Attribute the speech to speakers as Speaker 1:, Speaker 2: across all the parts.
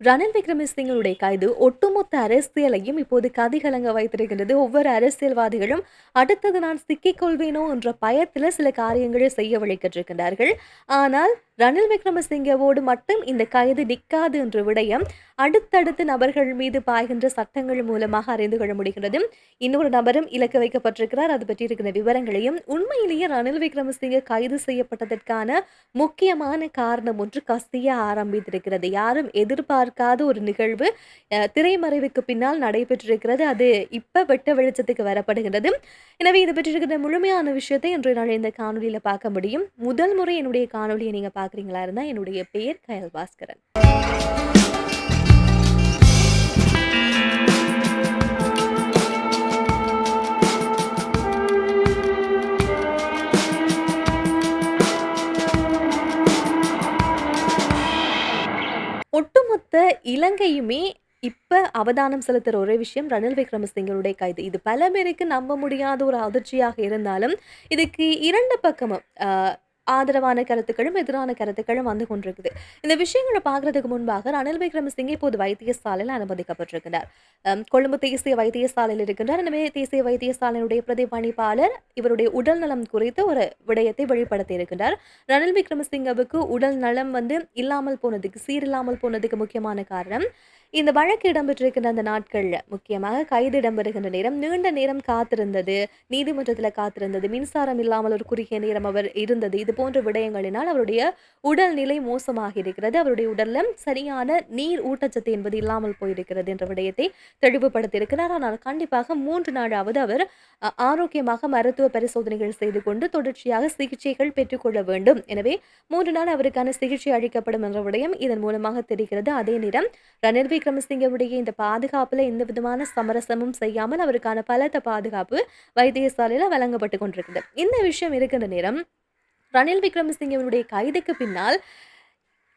Speaker 1: ரணில் விக்ரமசிங்களுடைய கைது ஒட்டுமொத்த அரசியலையும் இப்போது கதிகலங்க வைத்திருக்கின்றது. ஒவ்வொரு அரசியல்வாதிகளும் அடுத்தது நான் சிக்கிக் கொள்வேனோ என்ற பயத்தில் சில காரியங்களை செய்ய வழிகிட்டிருக்கின்றார்கள் ஆனால் ரணில் விக்ரமசிங்கவோடு மட்டும் இந்த கைது நிற்காது என்ற விடயம் அடுத்தடுத்து நபர்கள் மீது பாய்கின்ற சட்டங்கள் மூலமாக அறிந்து கொள்ள முடிகிறது இன்னொரு நபரும் இலக்கு வைக்கப்பட்டிருக்கிறார். அது பற்றி இருக்கிற விவரங்களையும் உண்மையிலேயே ரணில் விக்ரமசிங்க கைது செய்யப்பட்டதற்கான முக்கியமான காரணம் ஒன்று கசிய ஆரம்பித்திருக்கிறது. யாரும் எதிர்பார்க்காத ஒரு நிகழ்வு திரைமறைவுக்கு பின்னால் நடைபெற்றிருக்கிறது. அது இப்போ வெட்ட வெளிச்சத்துக்கு வரப்படுகிறது எனவே இது பற்றி இருக்கிற முழுமையான விஷயத்தை இன்றைய நாள் இந்த காணொலியில் பார்க்க முடியும். முதல் முறை என்னுடைய காணொலியை நீங்கள் பார்க்க பார்க்குறீங்களா இருந்தால் என்னுடைய பெயர் கயல் பாஸ்கரன். ஒட்டுமொத்த இலங்கையுமே இப்போ அவதானம் செலுத்துகிற ஒரே விஷயம் ரணில் விக்ரமசிங்கருடைய கைது. இது பல பேருக்கு நம்ப முடியாத ஒரு அதிர்ச்சியாக இருந்தாலும் இதுக்கு இரண்டு பக்கமும் ஆதரவான கருத்துக்களும் எதிரான கருத்துக்களும் வந்து கொண்டிருக்குது. இந்த விஷயங்களை பார்க்கறதுக்கு முன்பாக ரணில் விக்ரமசிங்கே இப்போது வைத்தியசாலையில் அனுமதிக்கப்பட்டிருக்கிறார். கொழும்பு தேசிய வைத்தியசாலையில் இருக்கின்றார். எனவே தேசிய வைத்தியசாலையினுடைய பிரதி பணிப்பாளர் இவருடைய உடல் நலம் குறித்து ஒரு விடயத்தை வெளிப்படுத்தி இருக்கின்றார். ரணில் விக்ரமசிங்கவுக்கு உடல் நலம் வந்து இல்லாமல் போனதுக்கு சீரில்லாமல் போனதுக்கு முக்கியமான காரணம் இந்த வழக்கு இடம்பெற்றிருக்கின்ற அந்த நாட்களில் முக்கியமாக கைது இடம்பெறுகின்ற நேரம் நீண்ட நேரம் காத்திருந்தது நீதிமன்றத்தில் காத்திருந்தது மின்சாரம் இல்லாமல் ஒரு குறுகிய நேரம் அவர் இருந்தது இது போன்ற விடயங்களினால் அவருடைய உடல்நிலை மோசமாக இருக்கிறது அவருடைய உடல்ல சரியான நீர் ஊட்டச்சத்து என்பது இல்லாமல் போயிருக்கிறது என்ற விடயத்தை தெளிவுபடுத்தியிருக்கிறார். ஆனால் கண்டிப்பாக மூன்று நாளாவது அவர் ஆரோக்கியமாக மருத்துவ பரிசோதனைகள் செய்து கொண்டு தொடர்ச்சியாக சிகிச்சைகள் பெற்றுக்கொள்ள வேண்டும். எனவே மூன்று நாள் அவருக்கான சிகிச்சை அளிக்கப்படும் என்ற விடயம் இதன் மூலமாக தெரிகிறது. அதே நேரம் ரணில் விக்ரமசிங்கவுடைய இந்த பாதுகாப்புல எந்த விதமான சமரசமும் செய்யாமல் அவருக்கான பலத்த பாதுகாப்பு வைத்தியசாலையில் வழங்கப்பட்டு கொண்டிருக்கிறது. இந்த விஷயம் இருக்கின்ற நேரம் ரணில் விக்ரமசிங்கவனுடைய கைதுக்கு பின்னால்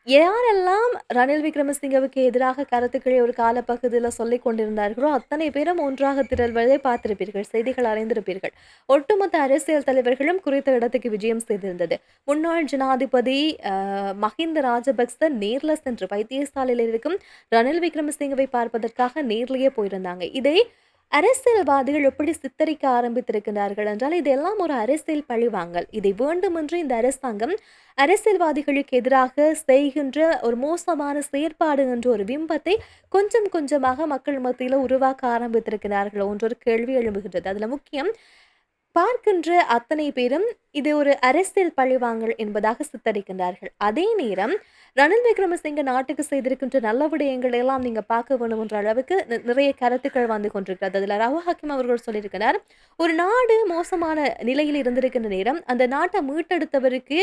Speaker 1: யாரெல்லாம் ரணில் விக்ரமசிங்கவுக்கு எதிராக கருத்துக்களை ஒரு காலப்பகுதியில் சொல்லி கொண்டிருந்தார்களோ அத்தனை பேரும் ஒன்றாக திரள்வதை பார்த்திருப்பீர்கள் செய்திகள் அறிந்திருப்பீர்கள். ஒட்டுமொத்த அரசியல் தலைவர்களும் குறித்த இடத்துக்கு விஜயம் செய்திருந்தது. முன்னாள் ஜனாதிபதி மஹிந்த ராஜபக்ச நேரில் சென்று வைத்தியசாலையில் இருக்கும் ரணில் விக்ரமசிங்கவை பார்ப்பதற்காக நேர்லேயே போயிருந்தாங்க. இதை அரசியல்வாதிகள் எப்படி சித்தரிக்க ஆரம்பித்திருக்கிறார்கள் என்றால் இதெல்லாம் ஒரு அரசியல் பழிவாங்கல். இதை வேண்டுமென்று இந்த அரசாங்கம் அரசியல்வாதிகளுக்கு எதிராக செய்கின்ற ஒரு மோசமான செயற்பாடு என்ற ஒரு பிம்பத்தை கொஞ்சம் கொஞ்சமாக மக்கள் மத்தியில் உருவாக்க ஆரம்பித்திருக்கிறார்கள். என்ற ஒரு கேள்வி எழும்புகின்றது. அதில் முக்கியம் பார்க்கின்ற அத்தனை பேரும் இது ஒரு அரசியல் பழிவாங்கல் என்பதாக சித்தரிக்கின்றார்கள். அதே நேரம் ரணில் விக்ரமசிங்க நாட்டுக்கு செய்திருக்கின்ற நல்ல விடயங்களை எல்லாம் நீங்க பார்க்க வேணும் என்ற அளவுக்கு நிறைய கருத்துக்கள் வந்து கொண்டிருக்கிறது. அதுல ரவு ஹக்கிம் அவர்கள் சொல்லியிருக்கிறார் ஒரு நாடு மோசமான நிலையில் இருந்திருக்கின்ற நேரம் அந்த நாட்டை மீட்டெடுத்தவருக்கு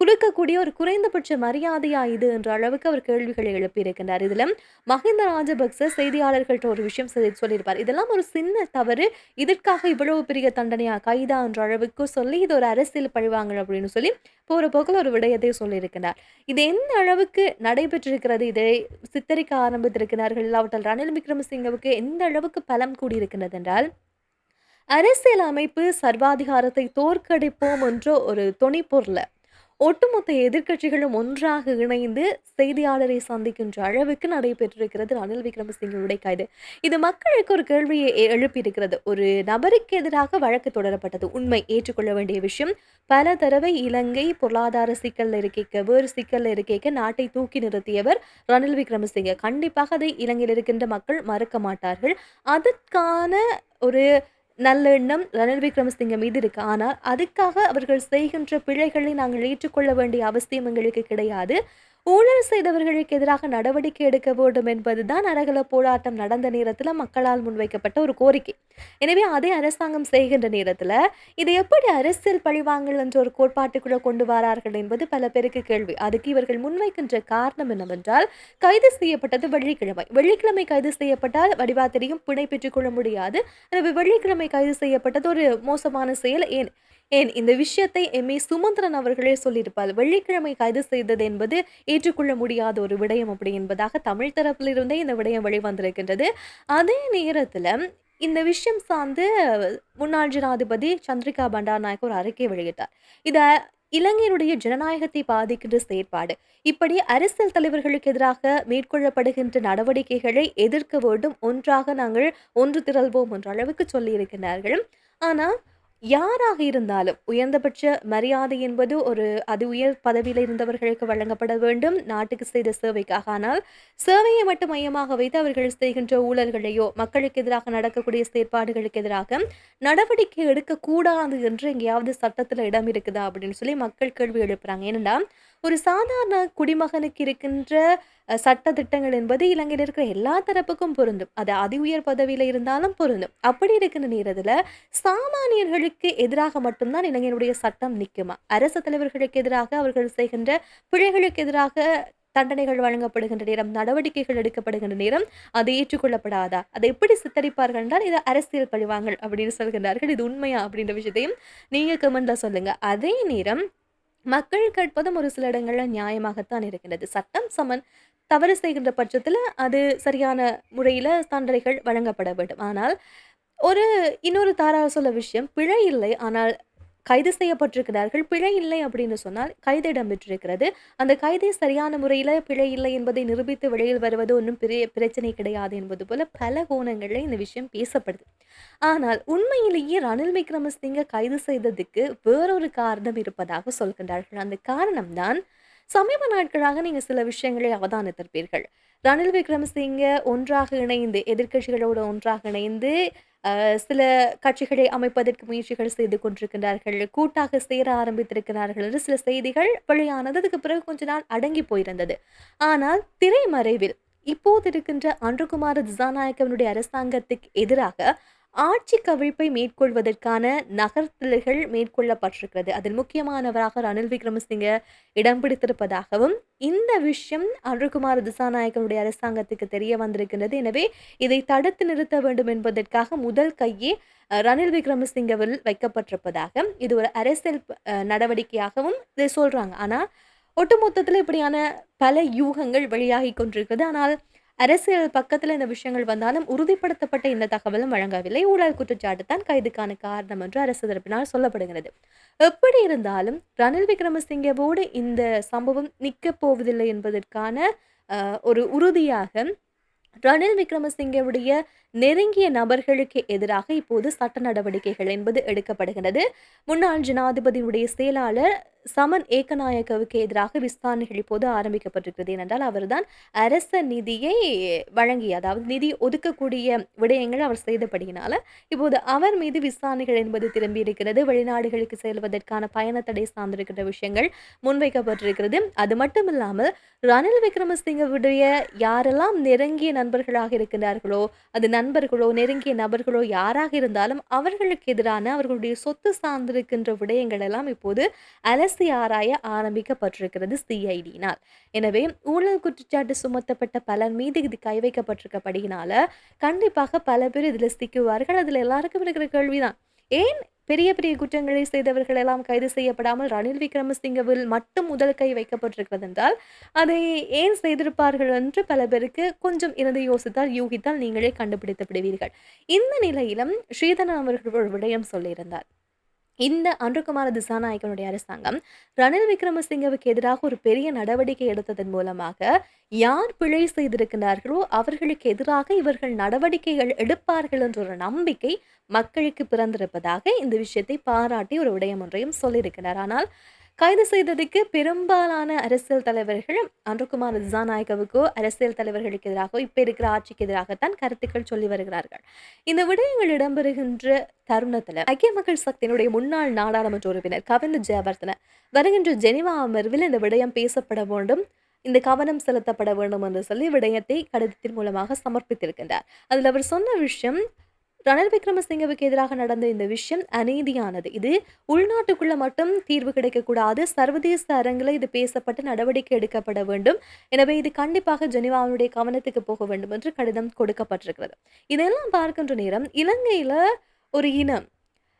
Speaker 1: கொடுக்கக்கூடிய ஒரு குறைந்தபட்ச மரியாதையா இது என்ற அளவுக்கு அவர் கேள்விகளை எழுப்பியிருக்கின்றார். இதுல மஹிந்த ராஜபக்ச செய்தியாளர்கள்ட்ட ஒரு விஷயம் சொல்லியிருப்பார். இதெல்லாம் ஒரு சின்ன தவறு. இதற்காக இவ்வளவு பெரிய தண்டனையா? கைதா என்ற அளவுக்கு சொல்லி இது ஒரு அரசியல் பழிவாங்க அப்படின்னு சொல்லி போற போக்கில் ஒரு விடயத்தை சொல்லியிருக்கிறார் இது எந்த அளவுக்கு நடைபெற்றிருக்கிறது? இதை சித்தரிக்க ஆரம்பித்திருக்கிறார்கள்? இல்லாவிட்டால் ரணில் விக்ரமசிங்கவுக்கு எந்த அளவுக்கு பலம் கூடியிருக்கிறது என்றால் அரசியல் அமைப்பு சர்வாதிகாரத்தை தோற்கடிப்போம் என்ற ஒரு தொனிப்பொருள. ஒட்டுமொத்த எதிர்க்கட்சிகளும் ஒன்றாக இணைந்து செய்தியாளரை சந்திக்கின்ற அளவுக்கு நடைபெற்றிருக்கிறது ரணில் விக்ரமசிங்கவுடைய கைது. இது மக்களுக்கு ஒரு கேள்வியை எ- எழுப்பியிருக்கிறது. ஒரு நபருக்கு எதிராக வழக்கு தொடரப்பட்டது. உண்மை. ஏற்றுக்கொள்ள வேண்டிய விஷயம். பல தடவை இலங்கை பொருளாதார சிக்கல்ல இருக்க வேறு சிக்கல்ல இருக்க நாட்டை தூக்கி நிறுத்தியவர் ரணில் விக்ரமசிங்க. கண்டிப்பாக அதை இலங்கையில் இருக்கின்ற மக்கள் மறக்க மாட்டார்கள். அதற்கான ஒரு நல்லெண்ணம் ரணில் விக்ரமசிங்க மீது இருக்கு. ஆனால் அதுக்காக அவர்கள் செய்கின்ற பிழைகளை நாங்கள் ஏற்றுக்கொள்ள வேண்டிய அவசியம் எங்களுக்கு கிடையாது. ஊழல் செய்தவர்களுக்கு எதிராக நடவடிக்கை எடுக்க வேண்டும் என்பதுதான் அரகல போராட்டம் நடந்த நேரத்தில் மக்களால் முன்வைக்கப்பட்ட ஒரு கோரிக்கை. எனவே அதே அரசாங்கம் செய்கின்ற நேரத்தில் இதை எப்படி அரசியல் பழிவாங்கல் என்ற ஒரு கோட்பாட்டுக்குள்ள கொண்டு வரார்கள் என்பது பல பேருக்கு கேள்வி. அதுக்கு இவர்கள் முன்வைக்கின்ற காரணம் என்னவென்றால் கைது செய்யப்பட்டது வெள்ளிக்கிழமை. வெள்ளிக்கிழமை கைது செய்யப்பட்டால் வடிவா தெரியும் பிணை பெற்றுக்கொள்ள முடியாது. எனவே வெள்ளிக்கிழமை கைது செய்யப்பட்டது ஒரு மோசமான செயல். ஏன்? ஏன் இந்த விஷயத்தை எம் ஏ சுமந்திரன் அவர்களே சொல்லியிருப்பார். வெள்ளிக்கிழமை கைது செய்தது என்பது ஏற்றுக்கொள்ள முடியாத ஒரு விடயம் அப்படி என்பதாக தமிழ் தரப்பிலிருந்தே இந்த விடயம் வெளிவந்திருக்கின்றது. அதே நேரத்தில் இந்த விஷயம் சார்ந்து முன்னாள் ஜனாதிபதி சந்திரிகா பண்டாரநாயக் ஒரு அறிக்கை வெளியிட்டார். இதை இலங்கையினுடைய ஜனநாயகத்தை பாதிக்கின்ற செயற்பாடு. இப்படி அரசியல் தலைவர்களுக்கு எதிராக மேற்கொள்ளப்படுகின்ற நடவடிக்கைகளை எதிர்க்க வேண்டும். ஒன்றாக நாங்கள் ஒன்று திரள்வோம் என்ற அளவுக்கு சொல்லியிருக்கிறார்கள் ஆனால் யாராக இருந்தாலும் உயர்ந்தபட்ச மரியாதை என்பது ஒரு அதி உயர் பதவியில் இருந்தவர்களுக்கு வழங்கப்பட வேண்டும். நாட்டுக்கு செய்த சேவைக்காக. ஆனால் சேவையை மட்டும் மையமாக வைத்து அவர்கள் செய்கின்ற ஊழல்களையோ மக்களுக்கு எதிராக நடக்கக்கூடிய செயற்பாடுகளுக்கு எதிராக நடவடிக்கை எடுக்கக்கூடாது என்று எங்கேயாவது சட்டத்தில் இடம் இருக்குதா அப்படின்னு சொல்லி மக்கள் கேள்வி எழுப்புறாங்க. ஏனென்றா ஒரு சாதாரண குடிமகனுக்கு இருக்கின்ற சட்ட திட்டங்கள் என்பது இலங்கையில் இருக்கிற எல்லா தரப்புக்கும் பொருந்தும். அது அதி உயர் பதவியில் இருந்தாலும் பொருந்தும். அப்படி இருக்கின்ற நேரத்தில் சாமானியர்களுக்கு எதிராக மட்டும்தான் இலங்கையினுடைய சட்டம் நிற்குமா அரசு தலைவர்களுக்கு எதிராக அவர்கள் செய்கின்ற பிழைகளுக்கு எதிராக தண்டனைகள் வழங்கப்படுகின்ற நேரம் நடவடிக்கைகள் எடுக்கப்படுகின்ற நேரம் அது ஏற்றுக்கொள்ளப்படாதா? அதை எப்படி சித்தரிப்பார்கள் என்றால் இது அரசியல் பழிவாங்கள் அப்படின்னு சொல்கின்றார்கள். இது உண்மையா அப்படின்ற விஷயத்தையும் நீங்கள் கமெண்ட்ல சொல்லுங்க. அதே நேரம் மக்கள் கேட்பதும் ஒரு சில இடங்களில் நியாயமாகத்தான் இருக்கின்றது. சட்டம் சமன் தவறு செய்கின்ற பட்சத்தில் அது சரியான முறையில் தண்டனைகள் வழங்கப்பட வேண்டும். ஆனால் ஒரு இன்னொரு தாராள சொல்ல விஷயம் பிழை இல்லை ஆனால் கைது செய்யப்பட்டிருக்கிறார்கள். பிழை இல்லை அப்படின்னு சொன்னால் கைது இடம்பெற்றிருக்கிறது. அந்த கைதை சரியான முறையில் பிழை இல்லை என்பதை நிரூபித்து வெளியில் வருவது ஒன்றும் பெரிய பிரச்சனை கிடையாது என்பது போல பல கோணங்களில் இந்த விஷயம் பேசப்படுது. ஆனால் உண்மையிலேயே ரணில் விக்ரமசிங்க கைது செய்ததுக்கு வேறொரு காரணம் இருப்பதாக சொல்கின்றார்கள். அந்த காரணம்தான் சமீப நாட்களாக நீங்கள் சில விஷயங்களை அவதானித்திருப்பீர்கள். ரணில் விக்ரமசிங்க ஒன்றாக இணைந்து எதிர்கட்சிகளோடு ஒன்றாக இணைந்து சில கட்சிகளை அமைப்பதற்கு முயற்சிகள் செய்து கொண்டிருக்கிறார்கள் கூட்டாக சேர ஆரம்பித்திருக்கிறார்கள் என்று சில செய்திகள் வெளியானது. அதுக்கு பிறகு கொஞ்ச நாள் அடங்கி போயிருந்தது. ஆனால் திரைமறைவில் இப்போது இருக்கின்ற அன்றுகுமார திசாநாயக்கவனுடைய அரசாங்கத்துக்கு எதிராக ஆட்சி கவிழ்ப்பை மேற்கொள்வதற்கான நகர்த்தல்கள் மேற்கொள்ளப்பட்டிருக்கிறது. அதில் முக்கியமானவராக ரணில் விக்ரமசிங்க இடம் பிடித்திருப்பதாகவும் இந்த விஷயம் அருள்குமார் திசாநாயக்கனுடைய அரசாங்கத்துக்கு தெரிய வந்திருக்கின்றது. எனவே இதை தடுத்து நிறுத்த வேண்டும் என்பதற்காக முதல் கையே ரணில் விக்ரமசிங்கவில் வைக்கப்பட்டிருப்பதாக இது ஒரு அரசியல் நடவடிக்கையாகவும் இதை சொல்றாங்க. ஆனால் ஒட்டுமொத்தத்தில் இப்படியான பல யூகங்கள் வெளியாகி கொண்டிருக்கிறது. ஆனால் அரசியல் பக்கத்தில் இந்த விஷயங்கள் வந்தாலும் உறுதிப்படுத்தப்பட்ட இந்த தகவலும் வழங்கவில்லை. ஊழல் குற்றச்சாட்டு தான் கைதுக்கான காரணம் என்று அரசு தரப்பினால் சொல்லப்படுகிறது. எப்படி இருந்தாலும் ரணில் விக்ரமசிங்கவோடு இந்த சம்பவம் நிற்கப் போவதில்லை என்பதற்கான ஒரு உறுதியாக ரணில் விக்ரமசிங்கவுடைய நெருங்கிய நபர்களுக்கு எதிராக இப்போது சட்ட நடவடிக்கைகள் என்பது எடுக்கப்படுகிறது. முன்னாள் ஜனாதிபதியுடைய செயலாளர் சமன் ஏகநாயக்கவுக்கு எதிராக விசாரணைகள் இப்போது ஆரம்பிக்கப்பட்டிருக்கிறது ஏனென்றால் அவர்தான் அரச நிதியை வழங்கி அதாவது நிதி ஒதுக்கக்கூடிய விடயங்கள் அவர் செய்தபடியினால இப்போது அவர் மீது விசாரணைகள் என்பது திரும்பி இருக்கிறது வெளிநாடுகளுக்கு செல்வதற்கான பயண தடை சார்ந்திருக்கின்ற விஷயங்கள் முன்வைக்கப்பட்டிருக்கிறது. அது மட்டும் இல்லாமல் ரணில் விக்ரமசிங்கவுடைய யாரெல்லாம் நெருங்கிய நண்பர்களாக இருக்கின்றார்களோ அது நண்பர்களோ நெருங்கிய நபர்களோ யாராக இருந்தாலும் அவர்களுக்கு எதிரான அவர்களுடைய சொத்து சார்ந்திருக்கின்ற விடயங்கள் எல்லாம் இப்போது அலசி ஆராய ஆரம்பிக்கப்பட்டிருக்கிறது சிஐடியினால் எனவே ஊழல் குற்றச்சாட்டு சுமத்தப்பட்ட பலர் மீது இது கை வைக்கப்பட்டிருக்கபடியினால கண்டிப்பாக பல பேர் இதில் சிக்குவார்கள். அதில் எல்லாருக்கும் இருக்கிற கேள்விதான். ஏன் பெரிய பெரிய குற்றங்களை செய்தவர்கள் எல்லாம் கைது செய்யப்படாமல் ரணில் விக்ரமசிங்கவில் மட்டும் முதல் கை வைக்கப்பட்டிருக்கிறது என்றால் அதை ஏன் செய்திருப்பார்கள் என்று பல பேருக்கு கொஞ்சம் இருந்து யோசித்தால் யூகித்தால் நீங்களே கண்டுபிடித்து விடுவீர்கள் இந்த நிலையிலும் ஸ்ரீதரன் அவர்கள் ஒரு விடயம் சொல்லியிருந்தார். இந்த அன்றுகுமார திசாநாயக்கனுடைய அரசாங்கம் ரணில் விக்ரமசிங்கவுக்கு எதிராக ஒரு பெரிய நடவடிக்கை எடுத்ததன் மூலமாக யார் பிழை செய்திருக்கிறார்களோ அவர்களுக்கு எதிராக இவர்கள் நடவடிக்கைகள் எடுப்பார்கள் என்ற ஒரு நம்பிக்கை மக்களுக்கு பிறந்திருப்பதாக இந்த விஷயத்தை பாராட்டி ஒரு விடயம் ஒன்றையும் சொல்லியிருக்கிறார். ஆனால் கைது செய்ததுக்கு பெரும்பாலான அரசியல் தலைவர்கள் அன்றுகுமார் திசாநாயக்கவுக்கோ அரசியல் தலைவர்களுக்கு எதிராகவோ இப்போ இருக்கிற ஆட்சிக்கு எதிராகத்தான் கருத்துக்கள் சொல்லி வருகிறார்கள். இந்த விடயங்கள் இடம்பெறுகின்ற தருணத்தில் ஐக்கிய மக்கள் சக்தியினுடைய முன்னாள் நாடாளுமன்ற உறுப்பினர் கவிந்த ஜெயவர்தன வருகின்ற ஜெனிவா அமர்வில் இந்த விடயம் பேசப்பட வேண்டும் இந்த கவனம் செலுத்தப்பட வேண்டும் என்று சொல்லி விடயத்தை கடிதத்தின் மூலமாக சமர்ப்பித்திருக்கின்றார். அதில் அவர் சொன்ன விஷயம் ரணில் விக்ரமசிங்கவுக்கு எதிராக நடந்த இந்த விஷயம் அநீதியானது. இது உள்நாட்டுக்குள்ள மட்டும் தீர்வு கிடைக்கக்கூடாது. சர்வதேச அரங்கில் இது பேசப்பட்டு நடவடிக்கை எடுக்கப்பட வேண்டும். எனவே இது கண்டிப்பாக ஜெனிவாவுடைய கவனத்துக்கு போக வேண்டும் என்று கடிதம் கொடுக்கப்பட்டிருக்கிறது. இதெல்லாம் பார்க்கின்ற நேரம் இலங்கையில் ஒரு இனம்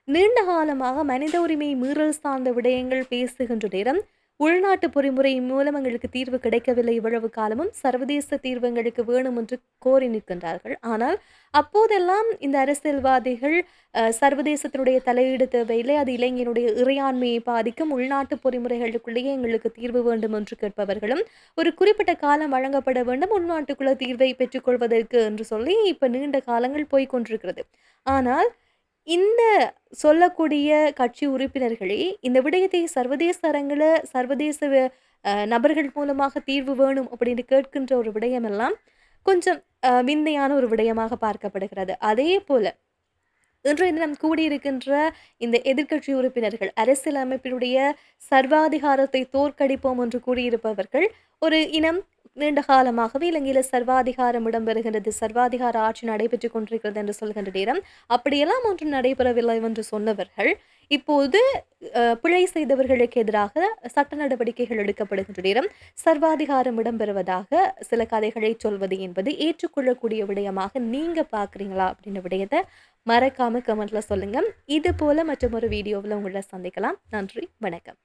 Speaker 1: நீண்ட காலமாக மனித உரிமை மீறல் சார்ந்த விடயங்கள் பேசுகின்ற நேரம் உள்நாட்டு பொறிமுறை மூலம் எங்களுக்கு தீர்வு கிடைக்கவில்லை இவ்வளவு காலமும். சர்வதேச தீர்வு எங்களுக்கு வேணும் என்று கோரி நிற்கின்றார்கள். ஆனால் அப்போதெல்லாம் இந்த அரசியல்வாதிகள் சர்வதேசத்தினுடைய தலையீடு தேவையில்லை. அது இளைஞனுடைய இறையாண்மையை பாதிக்கும். உள்நாட்டு பொறிமுறைகளுக்குள்ளேயே எங்களுக்கு தீர்வு வேண்டும் என்று கேட்பவர்களும் ஒரு குறிப்பிட்ட காலம் வழங்கப்பட வேண்டும். உள்நாட்டுக்குள்ள தீர்வை பெற்றுக்கொள்வதற்கு என்று சொல்லி இப்போ நீண்ட காலங்கள் போய்கொண்டிருக்கிறது ஆனால் இந்த சொல்லக்கூடிய கட்சி உறுப்பினர்களே இந்த விடயத்தை சர்வதேச அரங்கில் சர்வதேச நபர்கள் மூலமாக தீர்வு வேணும் அப்படின்னு கேட்கின்ற ஒரு விடயமெல்லாம் கொஞ்சம் விந்தையான ஒரு விடயமாக பார்க்கப்படுகிறது. அதே போல் இன்று தினம் கூடியிருக்கின்ற இந்த எதிர்க்கட்சி உறுப்பினர்கள் அரசியலமைப்பினுடைய சர்வாதிகாரத்தை தோற்கடிப்போம் என்று கூறியிருப்பவர்கள் ஒரு இனம் நீண்ட காலமாகவே இலங்கையில் சர்வாதிகாரம் இடம்பெறுகின்றது சர்வாதிகார ஆட்சி நடைபெற்றுக் கொண்டிருக்கிறது என்று சொல்கின்ற நேரம் அப்படியெல்லாம் ஒன்றும் நடைபெறவில்லை என்று சொன்னவர்கள் இப்போது பிழை செய்தவர்களுக்கு எதிராக சட்ட நடவடிக்கைகள் எடுக்கப்படுகின்ற நேரம் சர்வாதிகாரம் இடம்பெறுவதாக சில கதைகளை சொல்வது என்பது ஏற்றுக்கொள்ளக்கூடிய விடயமாக நீங்க பார்க்குறீங்களா அப்படின்ற விடயத்தை மறக்காம கமெண்ட்ல சொல்லுங்க. இது போல மற்றொரு வீடியோவில் உங்களை சந்திக்கலாம். நன்றி வணக்கம்.